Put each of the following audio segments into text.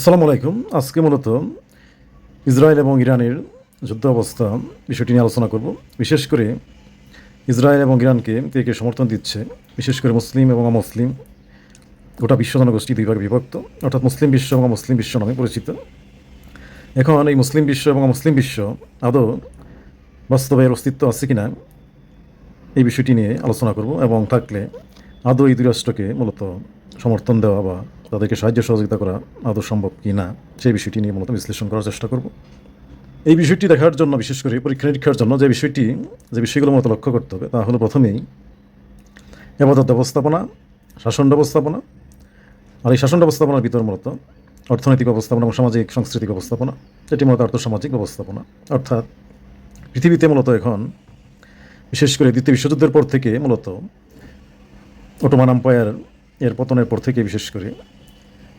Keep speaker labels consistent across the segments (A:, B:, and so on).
A: আসসালামু আলাইকুম। আজকে মূলত ইসরায়েল এবং ইরানের যুদ্ধ অবস্থা বিষয়টি নিয়ে আলোচনা করব। বিশেষ করে ইসরায়েল এবং ইরানকে কে কে সমর্থন দিচ্ছে, বিশেষ করে মুসলিম এবং অমুসলিম, গোটা বিশ্ব জনগোষ্ঠী দুই ভাগে বিভক্ত, অর্থাৎ মুসলিম বিশ্ব এবং মুসলিম বিশ্ব নামে পরিচিত। এখন এই মুসলিম বিশ্ব এবং মুসলিম বিশ্ব আদৌ বাস্তবে এর অস্তিত্ব আছে কিনা এই বিষয়টি নিয়ে আলোচনা করব এবং থাকলে আদৌ এই দুই রাষ্ট্রকে মূলত সমর্থন দেওয়া বা তাদেরকে সাহায্য সহযোগিতা করা আদৌ সম্ভব কি না, সেই বিষয়টি নিয়ে মূলত বিশ্লেষণ করার চেষ্টা করব। এই বিষয়টি দেখার জন্য, বিশেষ করে পরীক্ষা নিরীক্ষার জন্য যে বিষয়টি, যে বিষয়গুলো মতো লক্ষ্য করতে হবে, তা হলো প্রথমেই এবাদত ব্যবস্থাপনা, শাসন ব্যবস্থাপনা, আর এই শাসন ব্যবস্থাপনার ভিতর মূলত অর্থনৈতিক ব্যবস্থাপনা এবং সামাজিক, সাংস্কৃতিক ব্যবস্থাপনা এটি মূলত আর্থসামাজিক ব্যবস্থাপনা। অর্থাৎ পৃথিবীতে মূলত এখন, বিশেষ করে দ্বিতীয় বিশ্বযুদ্ধের পর থেকে মূলত ওটোমান আম্পায়ার এর পতনের পর থেকে, বিশেষ করে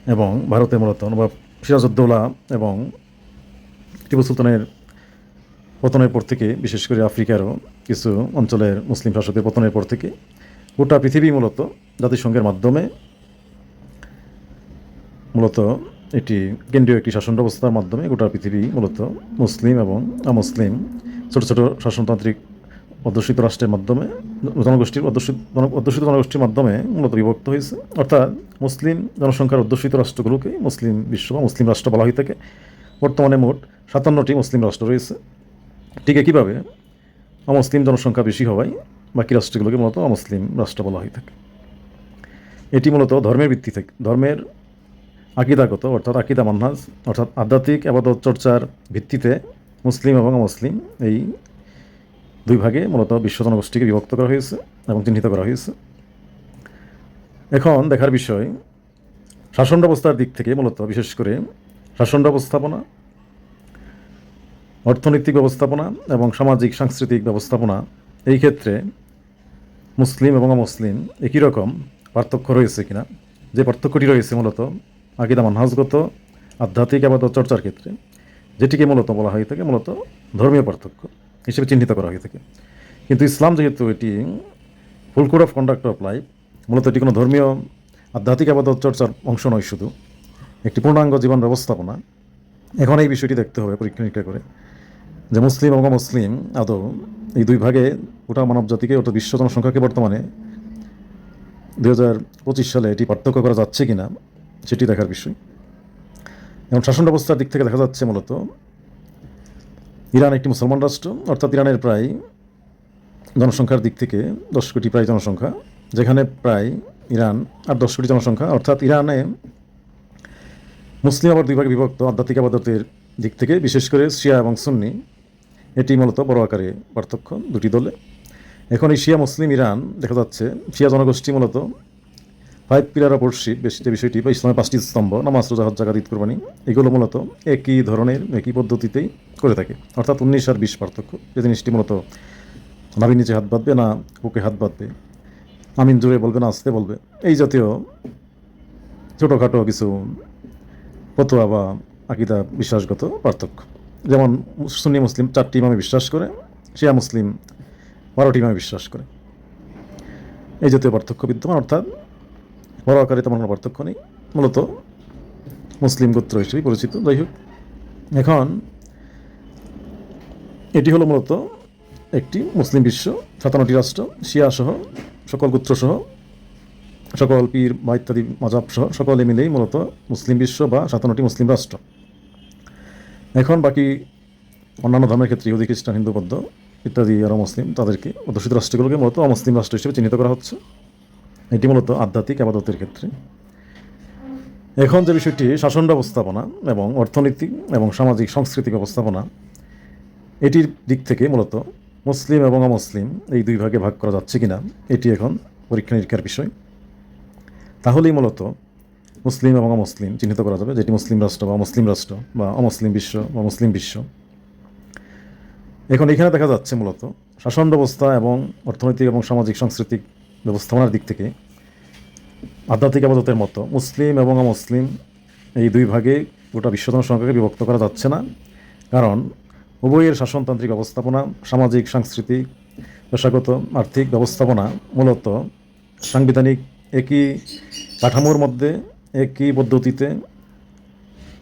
A: এবং ভারতে মূলত নবাব সিরাজউদ্দৌলা এবং টিপু সুলতানের পতনের পর থেকে, বিশেষ করে আফ্রিকারও কিছু অঞ্চলের মুসলিম শাসকের পতনের পর থেকে, গোটা পৃথিবী মূলত জাতিসংঘের মাধ্যমে মূলত এটি কেন্দ্রীয় একটি শাসন ব্যবস্থার মাধ্যমে গোটা পৃথিবী মূলত মুসলিম এবং অমুসলিম ছোট ছোট শাসনতান্ত্রিক অধ্যুষিত রাষ্ট্রের মাধ্যমে, জনগোষ্ঠীর অধ্যুষিত অধ্যুষিত জনগোষ্ঠীর মাধ্যমে মূলত বিভক্ত হয়েছে। অর্থাৎ মুসলিম জনসংখ্যার অধ্যুষিত রাষ্ট্রগুলোকে মুসলিম বিশ্ব বা মুসলিম রাষ্ট্র বলা হয়ে থাকে বর্তমানে মোট সাতান্নটি মুসলিম রাষ্ট্র রয়েছে। ঠিক একইভাবে অমুসলিম জনসংখ্যা বেশি হওয়ায় বাকি রাষ্ট্রগুলোকে মূলত অমুসলিম রাষ্ট্র বলা হয়ে থাকে এটি মূলত ধর্মের ভিত্তি থেকে, ধর্মের আকিদাগত অর্থাৎ আকিদা মান্হাজ, অর্থাৎ আধ্যাত্মিক আবাদত চর্চার ভিত্তিতে মুসলিম এবং অমুসলিম এই দুই ভাগে মূলত বিশ্ব জনগোষ্ঠীকে বিভক্ত করা হয়েছে এবং চিহ্নিত করা হয়েছে। এখন দেখার বিষয় শাসন ব্যবস্থার দিক থেকে মূলত বিশেষ করে শাসন ব্যবস্থাপনা, অর্থনৈতিক ব্যবস্থাপনা এবং সামাজিক সাংস্কৃতিক ব্যবস্থাপনা এই ক্ষেত্রে মুসলিম এবং অমুসলিম একই রকম পার্থক্য রয়েছে কিনা, যে পার্থক্যটি রয়েছে মূলত আকিদা মানহাজগত, আধ্যাত্মিক আবাদত চর্চার ক্ষেত্রে, যেটিকে মূলত বলা হয়ে থাকে মূলত ধর্মীয় পার্থক্য। হিসেবে চিহ্নিত করা হয়ে থাকে কিন্তু ইসলাম যেহেতু এটি full code of conduct of life মূলত এটি কোনো ধর্মীয় আধ্যাত্মিক আবাদত চর্চার অংশ নয় শুধু, একটি পূর্ণাঙ্গ জীবন ব্যবস্থাপনা। এখন এই বিষয়টি দেখতে হবে পরীক্ষা নিরীক্ষা করে যে মুসলিম এবং মুসলিম আদৌ এই দুই ভাগে গোটা মানব জাতিকে অর্থাৎ বিশ্ব জনসংখ্যাকে বর্তমানে দু হাজার পঁচিশ সালে এটি পার্থক্য করা যাচ্ছে কিনা, সেটি দেখার বিষয়। এবং শাসন ব্যবস্থার দিক থেকে দেখা যাচ্ছে মূলত ইরান একটি মুসলমান রাষ্ট্র, অর্থাৎ ইরানের প্রায় জনসংখ্যার দিক থেকে দশ কোটি প্রায় জনসংখ্যা, যেখানে প্রায় ইরান আর দশ কোটি জনসংখ্যা, অর্থাৎ ইরানে মুসলিম আবার দুই ভাগে বিভক্ত, আধ্যাত্মিক আবাদতের দিক থেকে, বিশেষ করে শিয়া এবং সুন্নি। এটি মূলত বড় আকারে পার্থক্য দুটি দলে। এখন এই শিয়া, মুসলিম, ইরান দেখা যাচ্ছে, শিয়া জনগোষ্ঠী মূলত ফাইভ পিলার অফ ওরশিপ বেশ বিষয়টি বা ইসলামের পাঁচটি স্তম্ভ, নামাজ, রোজা হজ জাকাত, ঈদ, কোরবানি, এগুলো মূলত একই ধরনের, একই পদ্ধতিতেই করে থাকে। অর্থাৎ উনিশ আর বিশ পার্থক্য। যে জিনিসটি মূলত নাভি নিচে হাত বাঁধবে না বুকে হাত বাঁধবে, আমিন জোরে বলবে না আসতে বলবে। এই জাতীয় ছোটোখাটো কিছু ফতোয়া বা আকিদা বিশ্বাসগত পার্থক্য। যেমন সুন্নি মুসলিম চারটি ইমামে বিশ্বাস করে, শিয়া মুসলিম বারোটি ইমামে বিশ্বাস করে। এই জাতীয় পার্থক্য বিদ্যমান, অর্থাৎ বড় আকারে তেমন কোনো পার্থক্য নেই। মূলত মুসলিম গোত্র হিসেবে পরিচিত। যাই হোক, এখন এটি হলো মূলত একটি মুসলিম বিশ্ব, সাতান্নটি রাষ্ট্র, শিয়া সহ সকল গোত্র সহ, সকল পীর বা ইত্যাদি মজাব সহ সকলে মিলেই মূলত মুসলিম বিশ্ব বা সাতান্নটি মুসলিম রাষ্ট্র। এখন বাকি অন্যান্য ধর্মের ক্ষেত্রে ইহুদি, খ্রিস্টান, হিন্দু, বৌদ্ধ ইত্যাদি আরও মুসলিম, তাদেরকে অধ্যুষিত রাষ্ট্রগুলোকে মূলত অমুসলিম রাষ্ট্র হিসেবে চিহ্নিত করা হচ্ছে। এটি মূলত আধ্যাত্মিক আবাদতের ক্ষেত্রে। এখন যে বিষয়টি, শাসন ব্যবস্থাপনা এবং অর্থনৈতিক এবং সামাজিক সাংস্কৃতিক ব্যবস্থাপনা, এটির দিক থেকে মূলত মুসলিম এবং অমুসলিম এই দুই ভাগে ভাগ করা যাচ্ছে কিনা, এটি এখন পরীক্ষা নিরীক্ষার বিষয়। তাহলেই মূলত মুসলিম এবং অমুসলিম চিহ্নিত করা যাবে, যেটি মুসলিম রাষ্ট্র বা মুসলিম রাষ্ট্র বা অমুসলিম বিশ্ব বা মুসলিম বিশ্ব। এখন এখানে দেখা যাচ্ছে মূলত শাসন ব্যবস্থা এবং অর্থনৈতিক এবং সামাজিক সাংস্কৃতিক ব্যবস্থাপনার দিক থেকে আধ্যাত্মিক আবাদতের মতো। মুসলিম এবং অমুসলিম এই দুই ভাগে গোটা বিশ্ব সংখ্যাকে বিভক্ত করা যাচ্ছে না। কারণ উভয়ের শাসনতান্ত্রিক ব্যবস্থাপনা সামাজিক, সাংস্কৃতিক, পেশাগত, আর্থিক ব্যবস্থাপনা মূলত সাংবিধানিক একই কাঠামোর মধ্যে, একই পদ্ধতিতে,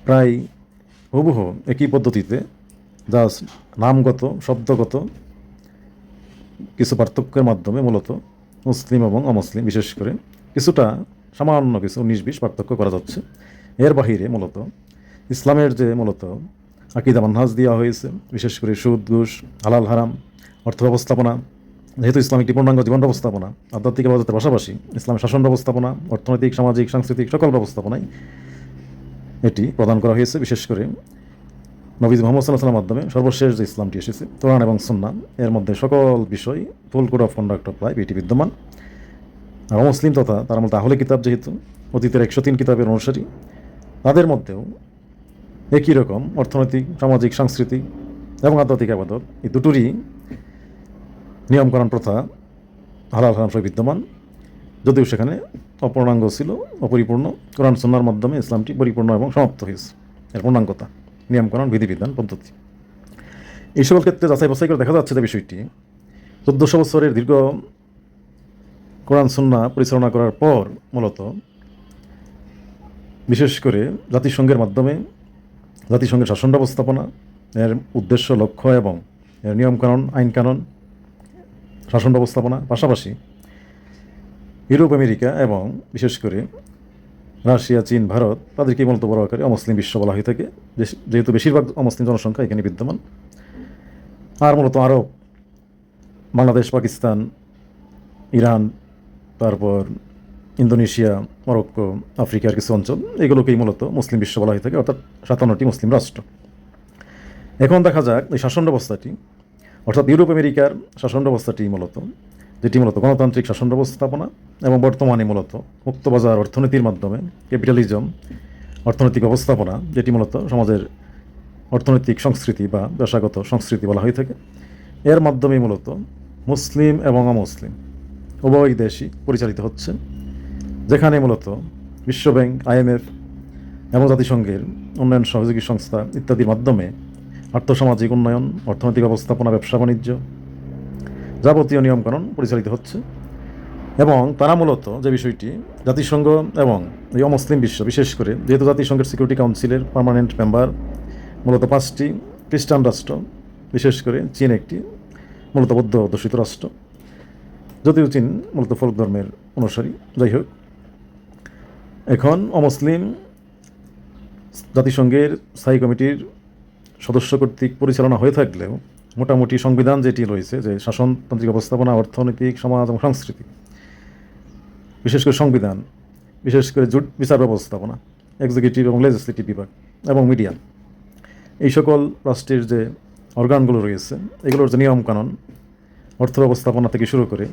A: প্রায় হুবহু একই পদ্ধতিতে যা নামগত, শব্দগত কিছু পার্থক্যের মাধ্যমে মূলত মুসলিম এবং অমুসলিম, বিশেষ করে কিছুটা সামান্য কিছু উনিশ বিশ পার্থক্য করা যাচ্ছে। এর বাহিরে মূলত ইসলামের যে মূলত আকিদা মানহাজ দেওয়া হয়েছে, বিশেষ করে সুদ, ঘুষ, হালাল, হারাম, অর্থ ব্যবস্থাপনা, যেহেতু ইসলাম একটি পূর্ণাঙ্গ জীবন ব্যবস্থাপনা, আধ্যাত্মিক ব্যবস্থার পাশাপাশি ইসলামের শাসন ব্যবস্থাপনা, অর্থনৈতিক, সামাজিক, সাংস্কৃতিক সকল ব্যবস্থাপনায় এটি প্রদান করা হয়েছে। বিশেষ করে নবীজ মোহাম্মদ সাল্লাহ মাধ্যমে সর্বশেষ যে ইসলামটি এসেছে তোরান এবং সুন্না এর মধ্যে সকল বিষয় full code of conduct of life এটি বিদ্যমান। আর মুসলিম তথা তার মধ্যে আহলে কিতাব যেহেতু, অতীতের একশো তিন কিতাবের অনুসারী, তাদের মধ্যেও একই রকম অর্থনৈতিক, সামাজিক, সাংস্কৃতিক এবং আধ্যাত্মিক আবাদত। এই দুটোরই নিয়মকরণ প্রথা হালাল হারাম সব বিদ্যমান। যদিও সেখানে অপূর্ণাঙ্গ ছিল, অপরিপূর্ণ, কোরআন সন্ন্যার মাধ্যমে ইসলামটি পরিপূর্ণ এবং সমাপ্ত হয়েছে। এর পূর্ণাঙ্গতা নিয়মকরণ বিধিবিধান, পদ্ধতি। এই সকল ক্ষেত্রে যাচাই বাছাই করে দেখা যাচ্ছে যে বিষয়টি চোদ্দোশো বছরের দীর্ঘ কোরআন সন্না পরিচালনা করার পর মূলত বিশেষ করে জাতিসংঘের মাধ্যমে জাতিসংঘের শাসন ব্যবস্থাপনা, এর উদ্দেশ্য, লক্ষ্য এবং এর নিয়মকানুন, আইনকানুন, শাসন ব্যবস্থাপনা, পাশাপাশি ইউরোপ, আমেরিকা এবং বিশেষ করে রাশিয়া, চীন, ভারত তাদেরকে মূলত বড় আকারে অমুসলিম বিশ্ব বলা হয়ে থাকে। যেহেতু বেশিরভাগ অমুসলিম জনসংখ্যা এখানে বিদ্যমান। আর মূলত আরব, বাংলাদেশ, পাকিস্তান, ইরান তারপর ইন্দোনেশিয়া, মরক্কো, আফ্রিকার কিছু অঞ্চল, এগুলোকেই মূলত মুসলিম বিশ্ব বলা হয়ে থাকে, অর্থাৎ সাতান্নটি মুসলিম রাষ্ট্র। এখন দেখা যাক এই শাসন ব্যবস্থাটি, অর্থাৎ ইউরোপ আমেরিকার শাসন ব্যবস্থাটি মূলত, যেটি মূলত গণতান্ত্রিক শাসন ব্যবস্থাপনা এবং বর্তমানে মূলত মুক্তবাজার অর্থনীতির মাধ্যমে ক্যাপিটালিজম, অর্থনৈতিক ব্যবস্থাপনা, যেটি মূলত সমাজের অর্থনৈতিক সংস্কৃতি বা পেশাগত সংস্কৃতি বলা হয়ে থাকে। এর মাধ্যমে মূলত মুসলিম এবং অমুসলিম। উভয় দেশই পরিচালিত হচ্ছে, যেখানে মূলত বিশ্বব্যাংক আইএমএফ এবং জাতিসংঘের উন্নয়ন সহযোগী সংস্থা ইত্যাদির মাধ্যমে আর্থসামাজিক উন্নয়ন, অর্থনৈতিক ব্যবস্থাপনা, ব্যবসা বাণিজ্য যাবতীয় নিয়মকানুন পরিচালিত হচ্ছে এবং তারা মূলত যে বিষয়টি জাতিসংঘ এবং এই অমুসলিম বিশ্ব, বিশেষ করে যেহেতু জাতিসংঘের সিকিউরিটি কাউন্সিলের পার্মানেন্ট মেম্বার মূলত পাঁচটি খ্রিস্টান রাষ্ট্র, বিশেষ করে চীন একটি মূলত বৌদ্ধ অধ্যুষিত রাষ্ট্র। যদিও চীন মূলত ফোক ধর্মের অনুসারী। যাই হোক, এখন অমুসলিম জাতিসংঘের স্থায়ী কমিটির সদস্য কর্তৃক পরিচালনা হয়ে থাকলেও মোটামুটি সংবিধান যেটি রয়েছে যে শাসনতান্ত্রিক ব্যবস্থাপনা অর্থনৈতিক, সমাজ এবং সংস্কৃতি বিশেষ করে সংবিধান, বিশেষ করে জুট বিচার ব্যবস্থাপনা এক্সিকিউটিভ এবং লেজিসলেটিভ বিভাগ এবং মিডিয়া এই সকল রাষ্ট্রের যে অর্গানগুলো রয়েছে, এগুলোর যে নিয়মকানুন অর্থ ব্যবস্থাপনা থেকে শুরু করে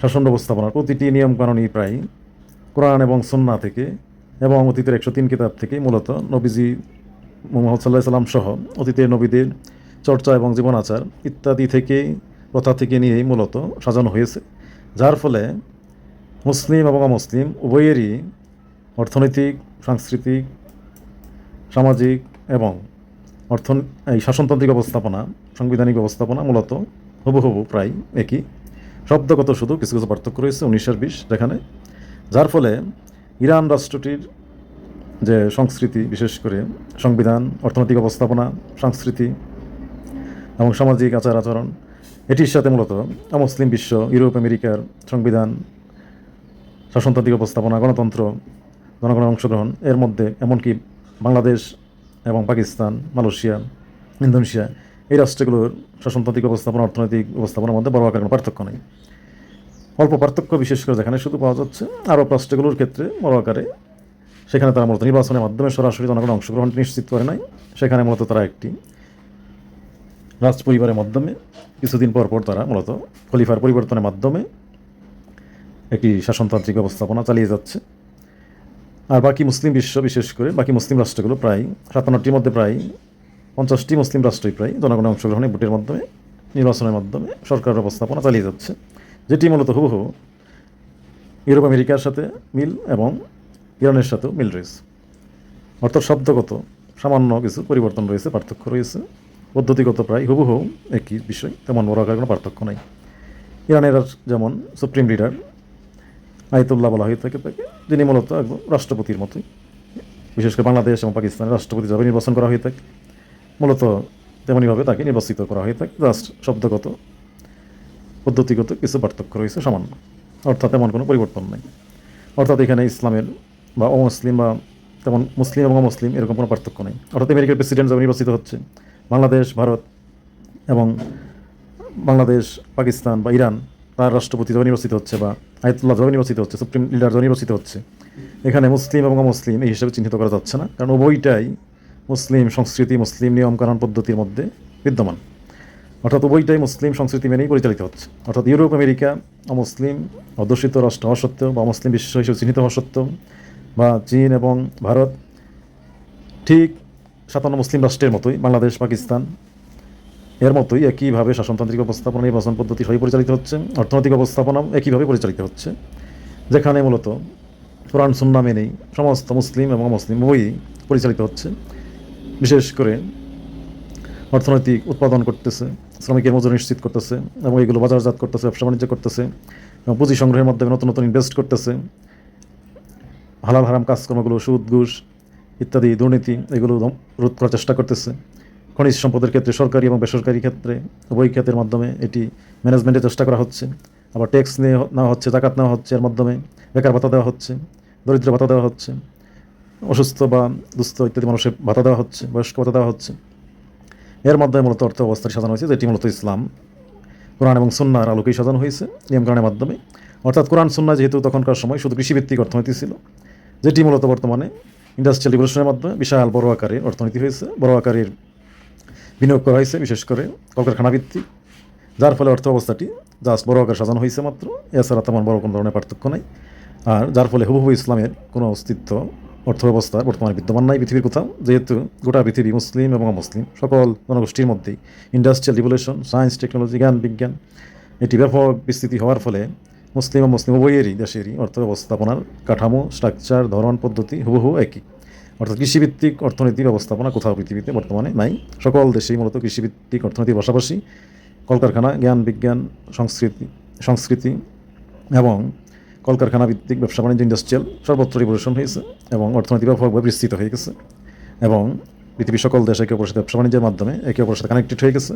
A: শাসন ব্যবস্থাপনার প্রতিটি নিয়মকানুনই প্রায় কোরআন এবং সন্না থেকে এবং অতীতের একশো তিন কিতাব থেকে মূলত নবীজি মোহাম্মদ সাল্লাহ সাল্লাম সহ অতীতের নবীদের চর্চা এবং জীবন আচার ইত্যাদি থেকে প্রথা থেকে নিয়েই মূলত সাজানো হয়েছে, যার ফলে মুসলিম এবং অমুসলিম উভয়েরই অর্থনৈতিক, সাংস্কৃতিক, সামাজিক এবং অর্থ এই শাসনতান্ত্রিক ব্যবস্থাপনা সাংবিধানিক ব্যবস্থাপনা মূলত হুবহু প্রায় একই। শব্দগত শুধু কিছু কিছু পার্থক্য রয়েছে উনিশের বিশ যেখানে, যার ফলে ইরান রাষ্ট্রটির যে সংস্কৃতি, বিশেষ করে সংবিধান, অর্থনৈতিক ব্যবস্থাপনা, সংস্কৃতি এবং সামাজিক আচার আচরণ, এটির সাথে মূলত অমুসলিম বিশ্ব, ইউরোপ, আমেরিকার সংবিধান, শাসনতান্ত্রিক ব্যবস্থাপনা, গণতন্ত্র, জনগণের অংশগ্রহণ, এর মধ্যে এমনকি বাংলাদেশ এবং পাকিস্তান, মালয়েশিয়া, ইন্দোনেশিয়া এই রাষ্ট্রগুলোর শাসনতান্ত্রিক ব্যবস্থাপনা, অর্থনৈতিক ব্যবস্থাপনার মধ্যে বড় আকার কোনো পার্থক্য নেই। অল্প পার্থক্য বিশেষ করে যেখানে শুধু পাওয়া যাচ্ছে আরও রাষ্ট্রগুলোর ক্ষেত্রে বড় আকারে। সেখানে তারা মূলত নির্বাচনের মাধ্যমে সরাসরি জনগণের অংশগ্রহণ নিশ্চিত করে নাই। সেখানে মূলত তারা একটি রাজ পরিবারের মাধ্যমে কিছুদিন পর পর তারা মূলত খলিফার পরিবর্তনের মাধ্যমে একটি শাসনতান্ত্রিক ব্যবস্থাপনা চালিয়ে যাচ্ছে। আর বাকি মুসলিম বিশ্ব বিশেষ করে বাকি মুসলিম রাষ্ট্রগুলো প্রায় সাতান্নটির মধ্যে প্রায় পঞ্চাশটি মুসলিম রাষ্ট্রই প্রায় জনগণের অংশগ্রহণে ভোটের মাধ্যমে, নির্বাচনের মাধ্যমে সরকার ব্যবস্থাপনা চালিয়ে যাচ্ছে, যেটি মূলত হুবহু ইউরোপ, আমেরিকার সাথে মিল এবং ইরানের সাথেও মিল রয়েছে। অর্থাৎ শব্দগত সামান্য কিছু পরিবর্তন রয়েছে, পার্থক্য রয়েছে। পদ্ধতিগত প্রায় হুবহু একই বিষয়, তেমন বড় আকার কোনো পার্থক্য নাই। ইরানের যেমন সুপ্রিম লিডার আয়তুল্লাহ বলা হয়ে থাকে তাকে, যিনি মূলত একদম রাষ্ট্রপতির মতোই। বিশেষ করে বাংলাদেশ এবং পাকিস্তানের রাষ্ট্রপতি যাবে নির্বাচন করা হয়ে থাকে। মূলত তেমনইভাবে তাকে নির্বাচিত করা হয়ে থাকে। জাস্ট শব্দগত, পদ্ধতিগত কিছু পার্থক্য রয়েছে সামান্য। অর্থাৎ তেমন কোনো পরিবর্তন নেই। অর্থাৎ এখানে ইসলামের বা অমুসলিম বা তেমন মুসলিম এবং অমুসলিম এরকম কোনো পার্থক্য নেই। অর্থাৎ আমেরিকার প্রেসিডেন্ট যখন নির্বাচিত হচ্ছে, বাংলাদেশ, ভারত এবং বাংলাদেশ, পাকিস্তান বা ইরান, তার রাষ্ট্রপতি যখন নির্বাচিত হচ্ছে বা আয়তুল্লাহ যখন নির্বাচিত হচ্ছে, সুপ্রিম লিডার যখন নির্বাচিত হচ্ছে, এখানে মুসলিম এবং অমুসলিম এই হিসাবে চিহ্নিত করা যাচ্ছে না। কারণ উভয়টাই মুসলিম সংস্কৃতি, মুসলিম নিয়মকানুন পদ্ধতির মধ্যে বিদ্যমান। অর্থাৎ উভয়টাই মুসলিম সংস্কৃতি মেনেই পরিচালিত হচ্ছে। অর্থাৎ ইউরোপ, আমেরিকা অমুসলিম, অধ্যুষিত রাষ্ট্র হওয়া সত্ত্বেও বা মুসলিম বিশ্ব হিসেবে চিহ্নিত হওয়া সত্ত্বেও বা চীন এবং ভারত ঠিক সাতান্ন মুসলিম রাষ্ট্রের মতোই, বাংলাদেশ, পাকিস্তান এর মতোই একইভাবে শাসনতান্ত্রিক ব্যবস্থাপনা নির্বাচন পদ্ধতি সবই পরিচালিত হচ্ছে, অর্থনৈতিক ব্যবস্থাপনা একইভাবে পরিচালিত হচ্ছে, যেখানে মূলত কোরআন, সুন্না মেনেই সমস্ত মুসলিম এবং মুসলিম উভয়ই পরিচালিত হচ্ছে। বিশেষ করে অর্থনৈতিক উৎপাদন করতেছে, শ্রমিকের মজুরি নিশ্চিত করতেছে এবং এগুলো বাজারজাত করতেছে, ব্যবসা বাণিজ্য করতেছে এবং পুঁজি সংগ্রহের মাধ্যমে নতুন নতুন ইনভেস্ট করতেছে। হালাল হারাম কাজকর্মগুলো, সুদ, ঘুষ ইত্যাদি, দুর্নীতি এগুলো রোধ করার চেষ্টা করতেছে। খনিজ সম্পদের ক্ষেত্রে সরকারি এবং বেসরকারি ক্ষেত্রে উভয় খাতের মাধ্যমে এটি ম্যানেজমেন্টের চেষ্টা করা হচ্ছে। আবার ট্যাক্স নিয়ে নেওয়া হচ্ছে, জাকাত নেওয়া হচ্ছে, এর মাধ্যমে বেকার ভাতা দেওয়া হচ্ছে, দরিদ্র ভাতা দেওয়া হচ্ছে। অসুস্থ বা দুস্থ ইত্যাদি মানুষের ভাতা দেওয়া হচ্ছে, বয়স্ক ভাতা দেওয়া হচ্ছে। এর মাধ্যমে মূলত অর্থ অবস্থাটি সাজানো হয়েছে, যেটি মূলত ইসলাম। কোরআন এবং সুন্নার আলোকেই সাজানো হয়েছে নিয়মকানুনের মাধ্যমে। অর্থাৎ কোরআন সুন্না যেহেতু তখনকার সময় শুধু কৃষিভিত্তিক অর্থনীতি ছিল, যেটি মূলত বর্তমানে ইন্ডাস্ট্রিয়াল রিভলিউশনের মাধ্যমে বিশাল বড় আকারের অর্থনীতি হয়েছে। বড় আকারের বিনিয়োগ করা হয়েছে, বিশেষ করে কলকারখানা ভিত্তিক, যার ফলে অর্থ অবস্থাটি জাস্ট বড় আকার সাজানো হয়েছে মাত্র। এছাড়া তেমন বড় কোনো ধরনের পার্থক্য নাই। আর যার ফলে হুবহু ইসলামের কোনো অস্তিত্ব অর্থ ব্যবস্থা বর্তমানে বিদ্যমান নাই পৃথিবীর কোথাও, যেহেতু গোটা পৃথিবী মুসলিম এবং অমুসলিম, সকল জনগোষ্ঠীর মধ্যেই ইন্ডাস্ট্রিয়াল রিভলিউশন সায়েন্স টেকনোলজি জ্ঞান, বিজ্ঞান, এটি ব্যাপক বিস্তৃতি হওয়ার ফলে মুসলিম ও মুসলিম উভয়েরই দেশেরই অর্থ ব্যবস্থাপনার কাঠামো স্ট্রাকচার ধরন, পদ্ধতি হুবহু একই। অর্থাৎ কৃষিভিত্তিক অর্থনীতি ব্যবস্থাপনা কোথাও পৃথিবীতে বর্তমানে নাই। সকল দেশেই মূলত কৃষিভিত্তিক অর্থনীতির পাশাপাশি কলকারখানা, জ্ঞান, বিজ্ঞান, সংস্কৃতি সংস্কৃতি এবং কলকারখানা ভিত্তিক ব্যবসা বাণিজ্য ইন্ডাস্ট্রিয়াল সর্বত্র রিভলিউশন হয়েছে এবং অর্থনীতি ব্যাপকভাবে বিস্তৃত হয়ে গেছে এবং পৃথিবীর সকল দেশ একে অপরের সাথে ব্যবসা বাণিজ্যের মাধ্যমে একে অপরের সাথে কানেক্টেড হয়ে গেছে।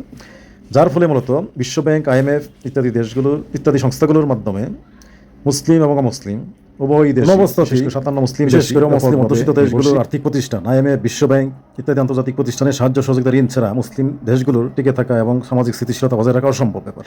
A: যার ফলে মূলত বিশ্বব্যাংক আইএমএফ ইত্যাদি দেশগুলোর ইত্যাদি সংস্থাগুলোর মাধ্যমে মুসলিম এবং অমুসলিম উভয় দেশ সাতান্ন মুসলিম
B: বিশেষ করে
A: মুসলিম অধ্যুষিত দেশগুলোর আর্থিক প্রতিষ্ঠান আইএমএফ বিশ্বব্যাংক ইত্যাদি আন্তর্জাতিক প্রতিষ্ঠানের সাহায্য সহযোগিতা ঋণ ছাড়া মুসলিম দেশগুলোর টিকে থাকা এবং সামাজিক স্থিতিশীলতা বজায় রাখা অসম্ভব ব্যাপার।